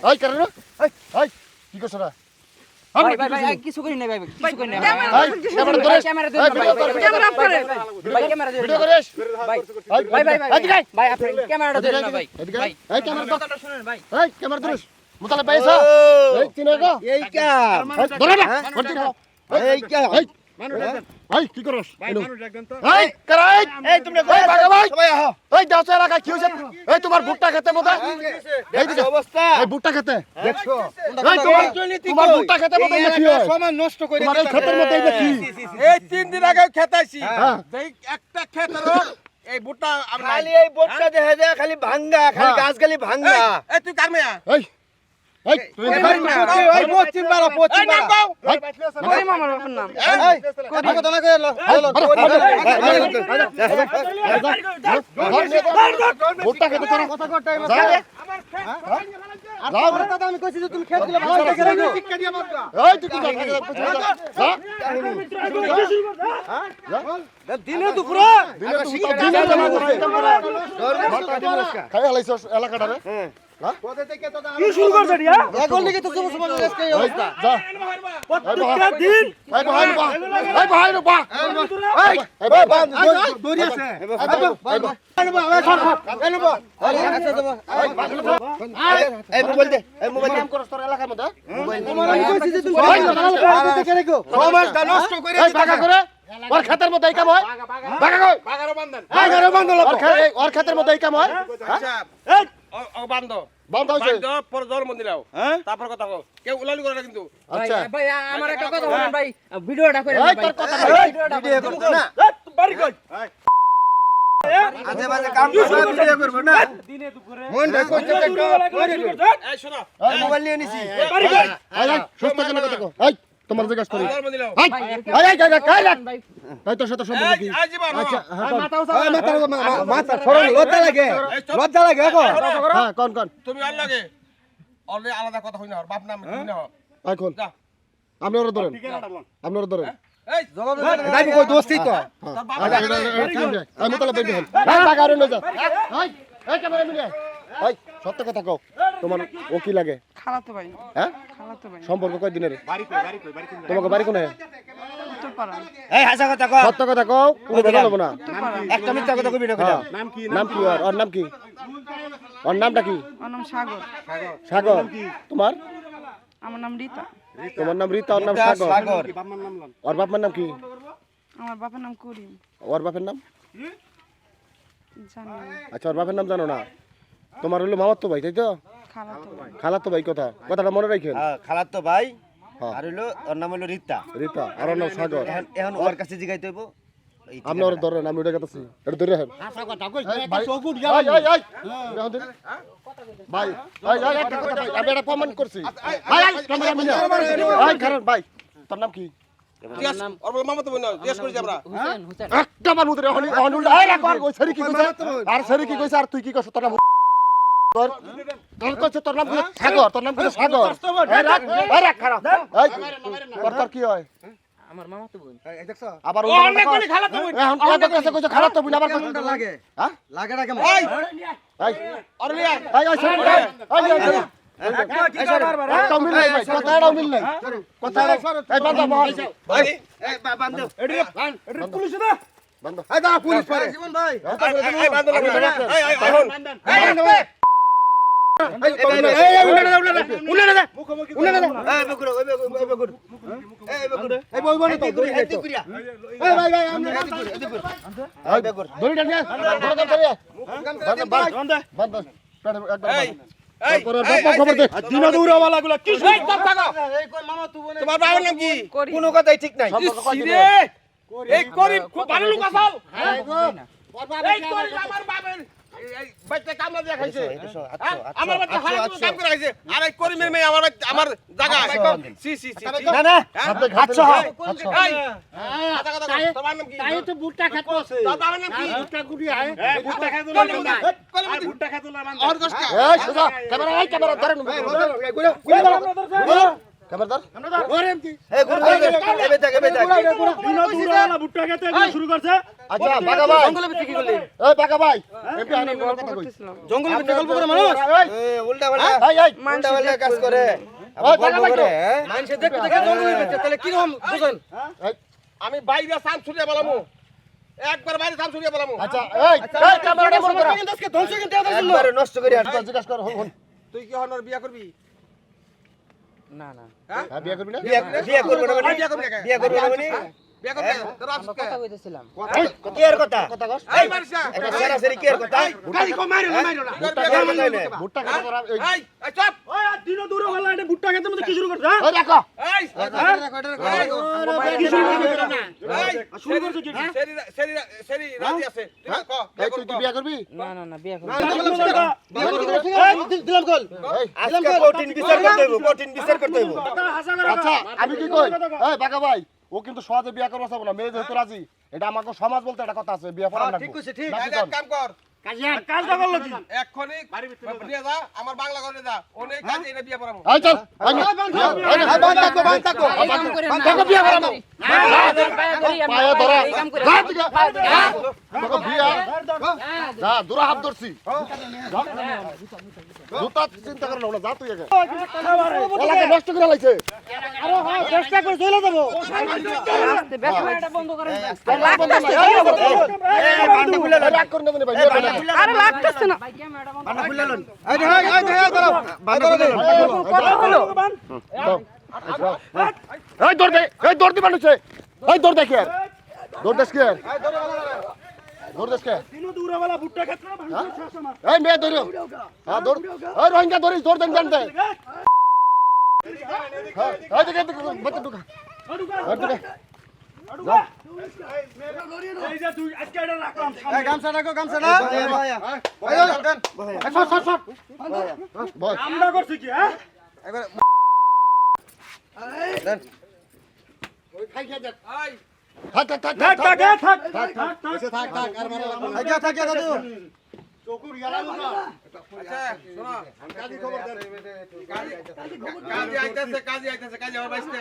এই কেন রে এই এই কি করছ না ভাই ভাই ভাই কিছু করি নাই ভাই কিছু করি এই ক্যামেরা ধরে ক্যামেরা ধরে। ভাই ক্যামেরা কর, ভাই ভিডিও করিস। ধরে ভাই ভাই ভাই ভাই এদিকে ভাই আপনি ক্যামেরাটা ধরে না ভাই। এদিকে এই ক্যামেরা কথাটা শুনেন ভাই। এই ক্যামেরা ধরিস। মুতালে পাইছা এই গো এই এই ধরে না। করতে খাও এই কাম এই। এই কি করছ এই করা এই? এই তোমরা এই ভাগা ভাই? সবাই আহ। এই দাও এলাকা কি হইছে এই তোমার ভুট্টা খেতে মতো? এই দিকে অবস্থা। এই ভুট্টা খেতে। দেখছ? এই তোমার তোমার ভুট্টা খেতে মতো এই দেখি সমান নষ্ট করে তোমার এই ক্ষেতের মধ্যে এই দেখি এই তিন দিন আগে খেতাইছি। হ্যাঁ। এই একটা ক্ষেতের এই বুটটা। খালি এই বোটটা দেখা যায় খালি ভাঙ্গা খালি হ্যাঁ। গাছ খালি ভাঙ্গা। এই, এই তুই কার মেয়া এই আমি কইছি যে তুমি খেত দিলে ভালো দেখে রাখো এই তুই কি যা যা দিনে দুপুরে দিনে খাই হালাইছস এলাকাটারে কি শুরু করছ রিয়া এখন লিখে তো সব সমাজ আজকে এই এই, অবস্থা প্রত্যেকটা দিন এই ভাই বাহ এই ভাই বাহ এই এই বাহ দড়ি আছে এই বাহ এই মোবাইল দে এই মোবাইল দে কাম করছ তোর এলাকার মধ্যে নষ্ট করে ওর কাম হয় বাগারও বান্ধন ওর মধ্যে কাম হয় ও ও বান্ধ। হইছে বান্ধ পর জন্ম দিলাও তারপর কথা কও। কেউ উলালি করে না কিন্তু। আচ্ছা। ভাই আমার একটা কথা বলেন ভাই। ভিডিওটা করে ভাই। তোর কথা ভিডিও করব না। আজে বাজে কাম করবে ভিডিও করব না। মন ভাই কইতে দেখো এই শোনো। মোবাইল নিয়ে নিছি সুস্থ কেন কথা কও। এই। তোমার জিজ্ঞাসা করি। জন্ম দিলাও এই এই এই এই, এই, কাই লাগ ভাই। তোর সাথে সম্পর্ক কি? এই আজ জীবন। আচ্ছা হ্যাঁ কোন। এই মাথা মাথা সরল লজ্জা লাগে। লজ্জা লাগে হ্যাঁ কোন কোন। তুমি আর লাগে অলরেডি আলাদা কথা হই না বাপ নাম হই না এই আপনি ওরা ধরেন। আপনি ওরা ধরেন। দোস্তি তো। হ্যাঁ আচ্ছা, ঠিক আছে। আমি তাহলে সত্য কথা কও। তোমার ও কি লাগে? খালাতো ভাই। হ্যাঁ? খালাতো ভাই। সম্পর্ক কয় দিনের? তোমাকে বাড়ি কোনে? উত্তর পাড়া এই হাসা কথা কও সত্য কথা কও কোনো না। একটা মিথ্যা কথা কবি না হ্যাঁ। নাম কি? ওর ওর নাম কি? ওর নামটা কি? আমার নাম সাগর। সাগর। তোমার? আমার নাম রীতা। তোমার নাম রীতা ওর নাম সাগর। সাগর। ওর বাপমার নাম কি? আমার বাবার নাম করিম। ওর বাপের নাম? আচ্ছা ওর বাপের নাম জানো না? তোমার হলো মামার তো ভাই তাই তো? খালাতো ভাই। খালার তো ভাই কথা কথাটা মনে রাখেন। হ্যাঁ খালাত ভাই হ্যাঁ। আর হইল ওর নাম হইল রীতা। রীতা আর ওর নাম সাগর। এখন ওর কাছে জিগাইতে হইব। আপনি ওর ধরেন আমি ওটা কথাছি এটা ধরে রাখেন। ভাই ভাই ভাই একটা কথা ভাই আমি এটা প্রমাণ করছি। ভাই ভাই ক্যামেরা মিলে। ভাই কারণ ভাই তোর নাম কি? হনি হনি কইছে? আর সরি কি কইছে আর তুই কি কইছ তোর নাম তোর কইছে তোর নাম কি সাগর তোর নাম কি সাগর এই রাখ এই রাখ খারাপ এই তোর তোর কি হয় আমার মামা তো বোন আবার ও অনেক খালা তো এখন কত কাছে কইছে তো লাগে হ্যাঁ লাগে না কেমন এই এই লিয়া এই এই এই পুলিশ কোন মামা তুই বনে তোমার বাবার নাম কি কোনো কথাই ঠিক নাই এই গরিব খুব ভালো লোক আসাল এই গরিব আমার বাবার এই- এই বাচ্চা কামলা দিয়ে খাইছে। হ্যাঁ? আমার বাচ্চা হারা করে কাম করে খাইছে। আর এই করিমের মেয়ে আমার আমার জায়গা সি সি সি সি। না না হ্যাঁ? আচ্ছা এই, কথা কথা কও, তোমার নাম কি? তো বুটটা খাতো আছে নাম কি? বুটটা গুড়ি আয়। ভুট্টা খাই দিলাম ভুট্টা খাই দিলাম আর কষ্ট এই সুজা ক্যামেরা এই ক্যামেরা ধরেন ক্যামেরাদার এই গুরু এবে থাক এবে থাক আচ্ছা বাগা ভাই। জঙ্গলে ভিতরে কি করলি? এই বাগা ভাই। এমপি আইনা কথা কই? করতেছিলাম জঙ্গলের গল্প করে মানুষ? এই উল্টা পাল্টা। এই এই উল্টা পাল্টা কাজ করে। ওই টাকা গল্প লাগতো। করে? মানুষে দেখতে দেখে জঙ্গলের ভিতরে তাহলে কি রকম বুঝেন আমি বাইরে সাম ছুড়ে বলামু। একবার বাইরে সাম ছুড়ে বলামু। আচ্ছা এই এই ক্যামেরাটা বন্ধ কর। একবারে নষ্ট করে আচ্ছা জিজ্ঞাসা তুই কি হনর বিয়া করবি? না না। হ্যাঁ? বিয়ে করবি না? বিয়ে বিয়ে করবে না মানে? বিয়া করবি না বিয়ে করবে না মানে? বিয়া করবি না? তোরা আসিস কথা কইতেছিলাম। কি এর কথা কথা কস। এই মারিসা এটা সরাসরি কি এর কথা। গাড়ি কো মারিও না মারিও না ভুট্টা বিয়ে ভুট্টা কথা তোরা এই এই চুপ এই রাখো এই শুরু করছ কি সেরি সেরি সেরি রাজি আছে। তুই ক এই তুই কি? বিয়ে করবি না। না না বিয়া করব দিলাম কল এই আজকে কঠিন বিচার করতে হইব কঠিন বিচার করতে হইব। আচ্ছা আমি কি কই? এই বাগা ভাই ও কিন্তু সহজে বিয়ে করবা চাবো না মেয়ে যেহেতু রাজি এটা আমাকে সমাজ বলতে একটা কথা আছে বিয়ে করার ঠিক কইছে ঠিক। কর? এক কাম কর কাজটা করল কি? এক্ষুনি নিয়ে যা আমার বাংলা ঘরে যা। অনেক কাজে এটা বিয়া পড়াবো। চল বান থাকো বান থাকো বিয়ে পায়ে ধরা। যা তোকে বিয়ে যা। দূরা হাত ধরছি। যা। জুতা চিন্তা করে না যা তুই ওলাকে নষ্ট করে লাইছে চেষ্টা করে চলে যাব আস্তে ব্যাখ্যা এটা বন্ধ করেন বান্ডা খুলে লন রাগ করে নেবেন ভাই বিয়ে করবেন না। আরে লাগতেছে না ভাই ক্যামেরাটা বন্ধ বান্ডা খুলে লন এই দেখ দেখ বান্ডা খুলে লন কথা হলো এই দৌড় দে এই দৌড় দি মানুষে এই দৌড় দেখে দৌড় কে দৌড় দেশ কে হ্যাঁ? এই মেয়ে দৌড়ো হ্যাঁ দৌড় এই রোহিঙ্গা ধরিস দৌড় দেন জানতে হ্যাঁ এই দিকে দিকে বাচ্চা ঢুকা এই দিকে যাও। এই গামছা রাখো গামছা না ভাইয়া ভাইয়া এই সর, সর, সর। বল। এই থাক, থাক, থাক, থাক, থাক। আগে থাকে দাদু। আচ্ছা শোনো। কাজী কাজী আইতাছে কাজী আইতাছে কাজী আমার বাইসতে।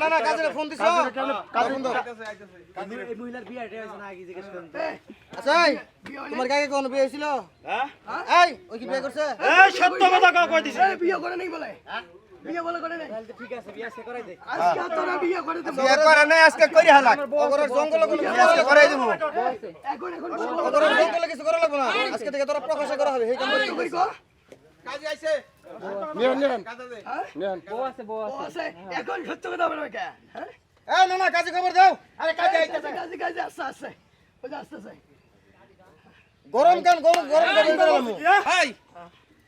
না না কাজে ফোন দিছো? কাজ আচ্ছা তোমার কাকে কোন বিয়ে হয়েছিল? হ্যাঁ? এই ওই কি বিয়ে করছে? বিয়ে করে নাই আজকে করি হালাক। ওগরের জঙ্গলে কোনো বিয়ে আজকে করাই দেবো। ওগরের জঙ্গলে কিছু করা লাগবে না। আজকে থেকে তোরা প্রকাশ করা হবে সেই কাম করি কাজী আইছে। নিয়েন, নিয়েন, কাজে দে। নিয়েন। বউ আছে বউ আছে। এই না না কাজে খবর দাও। আরে কাজে আইতাছে গরম কেন? গরম গরম গরম গরম। এই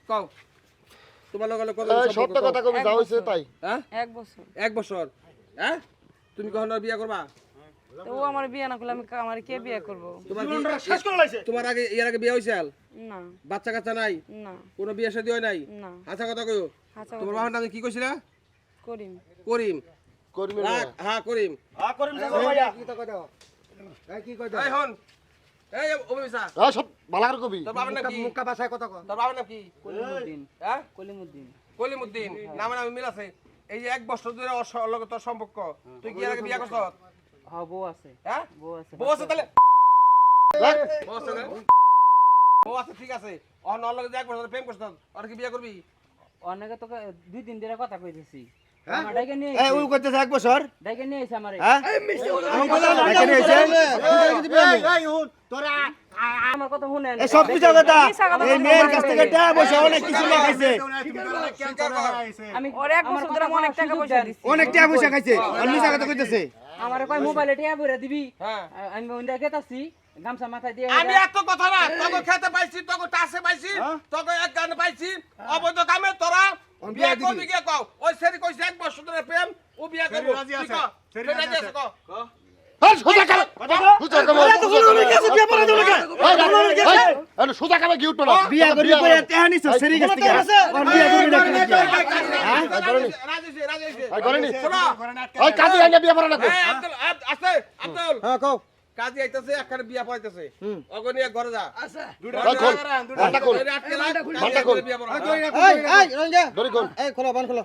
কও। তোমার লগে কত সত্য কথা কবি যা হয়েছে তাই। হ্যাঁ? এক বছর। এক বছর। হ্যাঁ? তুমি কখন বিয়া করবা? তো ও আমার বিয়ে না করলে আমি আমার কে বিয়ে করব? তোমার কি তোমার আগে এর আগে বিয়ে হয়েছে না। বাচ্চা কাচ্চা নাই? না। কোনো বিয়ে শাদী হয় নাই? না। আচ্ছা কথা কইও। তোমার বাবার নাম কি কইছিলা? করিম। করিম। করবি রাখ, হ্যাঁ করিম। এই হন। এই অভিমিসা সব ভালো কবি। তোর বাবার নাম কি? মুক্কা বাসায় কথা কও তোর বাবার নাম কি? কলিমুদ্দিন। হ্যাঁ? কলিমুদ্দিন। কলিমুদ্দিন। নামে নামে মিল আছে। এই যে এক বছর ধরে ওর লগে তোর সম্পর্ক। তুই কি এর আগে বিয়া করছ? হ্যাঁ বউ আছে। হ্যাঁ? বউ আছে বউ আছে তাহলে? বউ আছে বউ আছে ঠিক আছে। ওর লগে এক বছর প্রেম করছ আর কি বিয়া করবি? অনেকে তোকে দুই দিন ধরে কথা কইতেছি। আমার এক বছর আমারে। হ্যাঁ? এখানে এসে আমার কথা শুনেন। সব কিছু কথা। এই মেয়ের কাছ থেকে টাকা পয়সা অনেক কিছু লেখাইছে আমি ওর বছর ধরে অনেক টাকা পয়সা দিছি। অনেক টাকা পয়সা খাইছে। আর মিছা কথা কইতেছে। আমার কয় মোবাইলে টিয়া ভরে দিবি? হ্যাঁ। আমি ওইটা গেতাছি গামছা মাথায় দিয়ে আমি এত কথা না তোকে খেতে পাইছি তোকে টাসে পাইছি তোকে এক গানে পাইছি অবৈধ কামে তোরা বিয়া করবি কে কও? হ্যাঁ, কাজী আইতাছে একখানে বিয়া পাইতাছে অগনিয়া ঘরে যা। আচ্ছা। দুইটা খোল। বিয়া পড়া। খোলা বান খোলা।